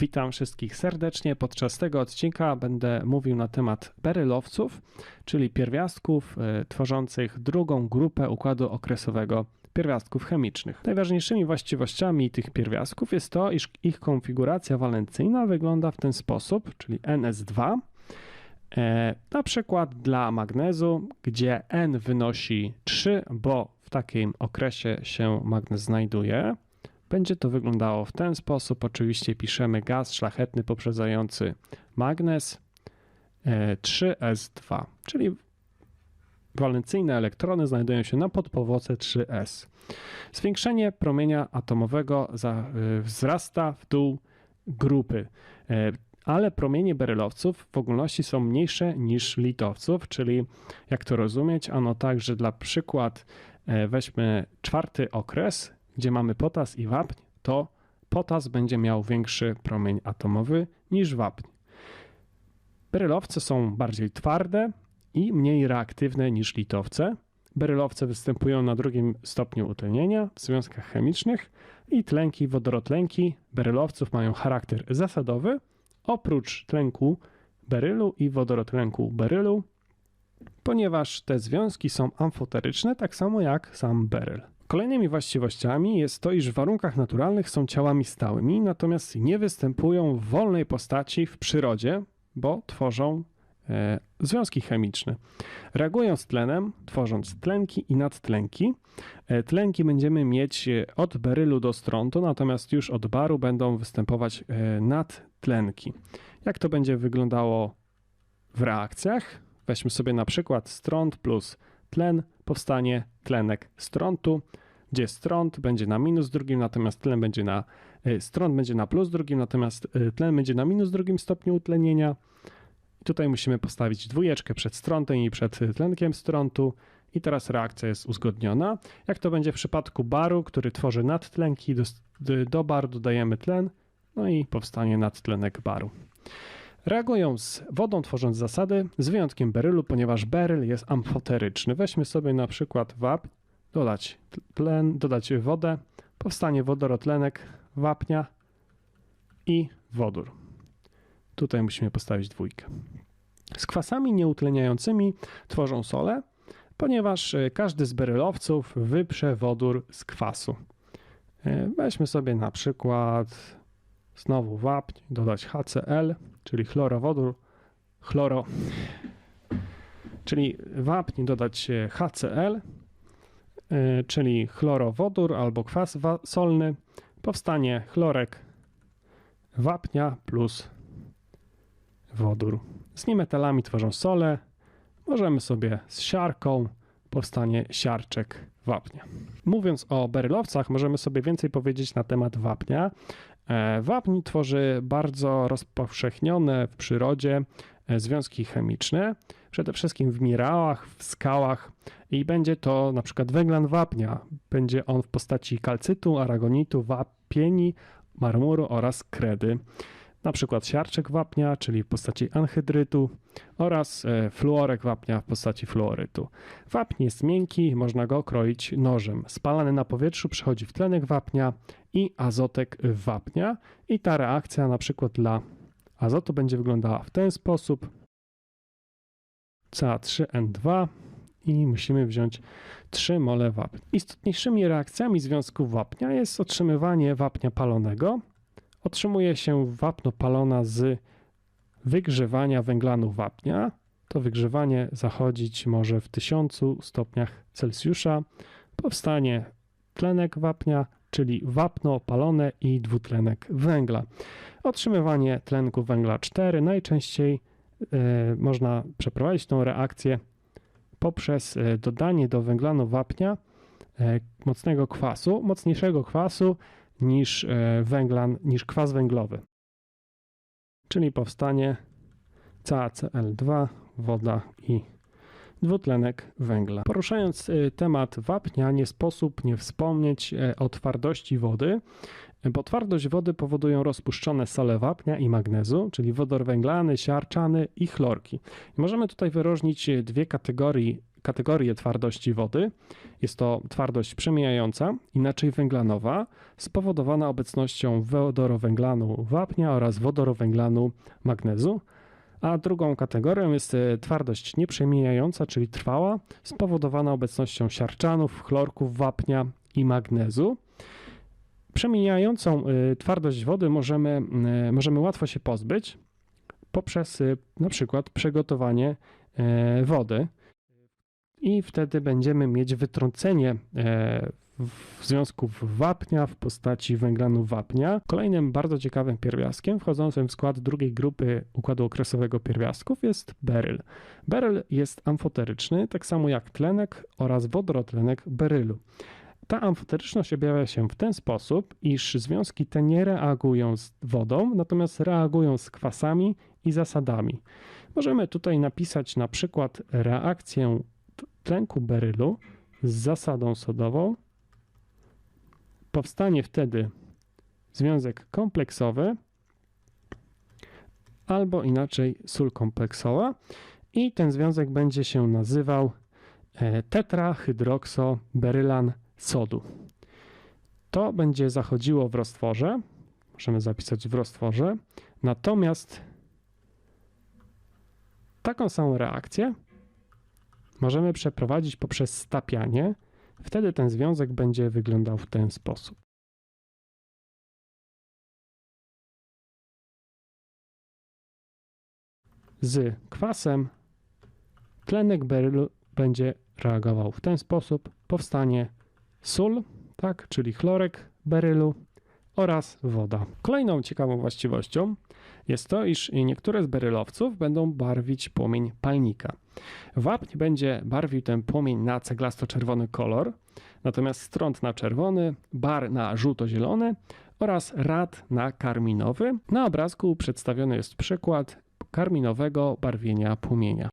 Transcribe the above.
Witam wszystkich serdecznie. Podczas tego odcinka będę mówił na temat berylowców, czyli pierwiastków y, tworzących drugą grupę układu okresowego pierwiastków chemicznych. Najważniejszymi właściwościami tych pierwiastków jest to, iż ich konfiguracja walencyjna wygląda w ten sposób, czyli NS2. E, na przykład dla magnezu, gdzie N wynosi 3, bo w takim okresie się magnez znajduje. Będzie to wyglądało w ten sposób. Oczywiście piszemy gaz szlachetny poprzedzający magnez 3s2, czyli walencyjne elektrony znajdują się na podpowłoce 3s. Zwiększenie promienia atomowego wzrasta w dół grupy, e, ale promienie berylowców w ogólności są mniejsze niż litowców, czyli jak to rozumieć? Ano tak, że dla przykład e, weźmy czwarty okres, gdzie mamy potas i wapń, to potas będzie miał większy promień atomowy niż wapń. Berylowce są bardziej twarde i mniej reaktywne niż litowce. Berylowce występują na drugim stopniu utlenienia w związkach chemicznych i tlenki wodorotlenki berylowców mają charakter zasadowy, oprócz tlenku berylu i wodorotlenku berylu, ponieważ te związki są amfoteryczne, tak samo jak sam beryl. Kolejnymi właściwościami jest to, iż w warunkach naturalnych są ciałami stałymi, natomiast nie występują w wolnej postaci w przyrodzie, bo tworzą e, związki chemiczne. Reagują z tlenem, tworząc tlenki i nadtlenki. E, tlenki będziemy mieć e, od berylu do strontu, natomiast już od baru będą występować e, nadtlenki. Jak to będzie wyglądało w reakcjach? Weźmy sobie na przykład stront plus tlen, powstanie tlenek strontu gdzie stront będzie na minus drugim, natomiast tlen będzie na y, stront będzie na plus drugim, natomiast y, tlen będzie na minus drugim stopniu utlenienia. Tutaj musimy postawić dwójeczkę przed strontem i przed tlenkiem strontu. I teraz reakcja jest uzgodniona. Jak to będzie w przypadku baru, który tworzy nadtlenki, do, do baru dodajemy tlen, no i powstanie nadtlenek baru. Reagują z wodą, tworząc zasady, z wyjątkiem berylu, ponieważ beryl jest amfoteryczny. Weźmy sobie na przykład wapń dodać tlen, dodać wodę, powstanie wodorotlenek wapnia i wodór. Tutaj musimy postawić dwójkę. Z kwasami nieutleniającymi tworzą sole, ponieważ e, każdy z berylowców wyprze wodór z kwasu. E, weźmy sobie na przykład znowu wapń, dodać HCl, czyli chlorowodór, chloro, czyli wapń dodać e, HCl, czyli chlorowodór albo kwas solny, powstanie chlorek wapnia plus wodór. Z niemetalami tworzą sole. Możemy sobie z siarką powstanie siarczek wapnia. Mówiąc o berylowcach, możemy sobie więcej powiedzieć na temat wapnia. E, wapń tworzy bardzo rozpowszechnione w przyrodzie e, związki chemiczne, przede wszystkim w minerałach, w skałach i będzie to na przykład węglan wapnia. Będzie on w postaci kalcytu, aragonitu, wapieni, marmuru oraz kredy. Na przykład siarczek wapnia, czyli w postaci anhydrytu oraz e, fluorek wapnia w postaci fluorytu. Wapń jest miękki, można go kroić nożem. Spalany na powietrzu przechodzi w tlenek wapnia i azotek wapnia i ta reakcja na przykład dla azotu będzie wyglądała w ten sposób. Ca3N2 i musimy wziąć 3 mole wapnia. Istotniejszymi reakcjami związków wapnia jest otrzymywanie wapnia palonego. Otrzymuje się wapno palona z wygrzewania węglanu wapnia. To wygrzewanie zachodzić może w 1000 stopniach Celsjusza. Powstanie tlenek wapnia, czyli wapno palone i dwutlenek węgla. Otrzymywanie tlenku węgla 4 najczęściej e, można przeprowadzić tą reakcję poprzez e, dodanie do węglanu wapnia e, mocnego kwasu, mocniejszego kwasu niż węglan, niż kwas węglowy. Czyli powstanie CaCl2, woda i dwutlenek węgla. Poruszając temat wapnia, nie sposób nie wspomnieć o twardości wody, bo twardość wody powodują rozpuszczone sole wapnia i magnezu, czyli wodor węglany, siarczany i chlorki. możemy tutaj wyróżnić dwie kategorie, kategorię twardości wody. Jest to twardość przemijająca, inaczej węglanowa, spowodowana obecnością wodorowęglanu wapnia oraz wodorowęglanu magnezu. A drugą kategorią jest e, twardość nieprzemijająca, czyli trwała, spowodowana obecnością siarczanów, chlorków wapnia i magnezu. Przemijającą y, twardość wody możemy, y, możemy łatwo się pozbyć poprzez na przykład przygotowanie e, wody i wtedy będziemy mieć wytrącenie e, związków wapnia w postaci węglanu wapnia. Kolejnym bardzo ciekawym pierwiastkiem wchodzącym w skład drugiej grupy układu okresowego pierwiastków jest beryl. Beryl jest amfoteryczny, tak samo jak tlenek oraz wodorotlenek berylu. Ta amfoteryczność objawia się w ten sposób, iż związki te nie reagują z wodą, natomiast reagują z kwasami i zasadami. Możemy tutaj napisać na przykład reakcję tlenku berylu z zasadą sodową. Powstanie wtedy związek kompleksowy albo inaczej sól kompleksowa i ten związek będzie się nazywał e, tetrahydroksoberylan sodu. To będzie zachodziło w roztworze. Możemy zapisać w roztworze. Natomiast taką samą reakcję możemy przeprowadzić poprzez stapianie. Wtedy ten związek będzie wyglądał w ten sposób. Z kwasem tlenek berylu będzie reagował w ten sposób. Powstanie sól, tak, czyli chlorek berylu oraz woda. Kolejną ciekawą właściwością jest to, iż niektóre z berylowców będą barwić płomień palnika. Wapń będzie barwił ten płomień na ceglasto-czerwony kolor, natomiast strąd na czerwony, bar na żółto-zielony oraz rad na karminowy. Na obrazku przedstawiony jest przykład karminowego barwienia płomienia.